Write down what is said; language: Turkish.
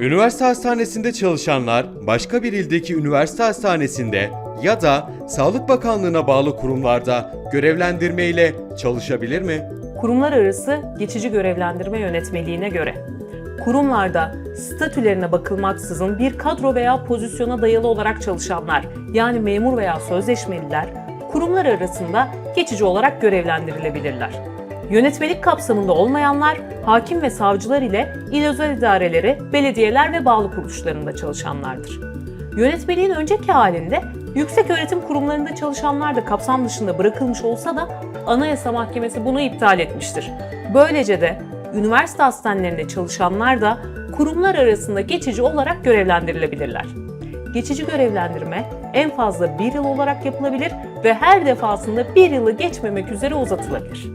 Üniversite hastanesinde çalışanlar başka bir ildeki üniversite hastanesinde ya da Sağlık Bakanlığı'na bağlı kurumlarda görevlendirme ile çalışabilir mi? Kurumlar arası geçici görevlendirme yönetmeliğine göre kurumlarda statülerine bakılmaksızın bir kadro veya pozisyona dayalı olarak çalışanlar yani memur veya sözleşmeliler kurumlar arasında geçici olarak görevlendirilebilirler. Yönetmelik kapsamında olmayanlar hakim ve savcılar ile il özel idareleri, belediyeler ve bağlı kuruluşlarında çalışanlardır. Yönetmeliğin önceki halinde yüksek öğretim kurumlarında çalışanlar da kapsam dışında bırakılmış olsa da Anayasa Mahkemesi bunu iptal etmiştir. Böylece de üniversite hastanelerinde çalışanlar da kurumlar arasında geçici olarak görevlendirilebilirler. Geçici görevlendirme en fazla bir yıl olarak yapılabilir ve her defasında bir yılı geçmemek üzere uzatılabilir.